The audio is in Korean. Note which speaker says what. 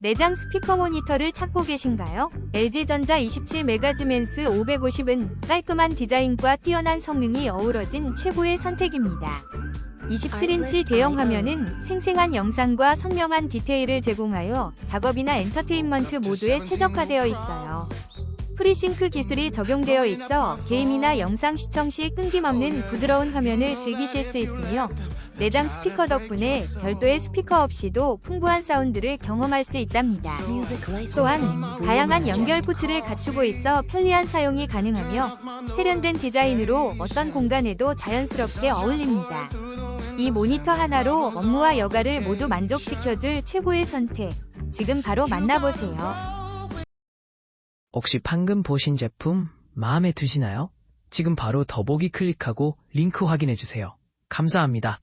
Speaker 1: 내장 스피커 모니터를 찾고 계신가요? LG전자 27메가즈맨스 550은 깔끔한 디자인과 뛰어난 성능이 어우러진 최고의 선택입니다. 27인치 대형 화면은 생생한 영상과 선명한 디테일을 제공하여 작업이나 엔터테인먼트 모두에 최적화되어 있어요. 프리싱크 기술이 적용되어 있어 게임이나 영상 시청 시 끊김없는 부드러운 화면을 즐기실 수 있으며 내장 스피커 덕분에 별도의 스피커 없이도 풍부한 사운드를 경험할 수 있답니다. 또한 다양한 연결 포트를 갖추고 있어 편리한 사용이 가능하며 세련된 디자인으로 어떤 공간에도 자연스럽게 어울립니다. 이 모니터 하나로 업무와 여가를 모두 만족시켜줄 최고의 선택. 지금 바로 만나보세요.
Speaker 2: 혹시 방금 보신 제품 마음에 드시나요? 지금 바로 더보기 클릭하고 링크 확인해 주세요. 감사합니다.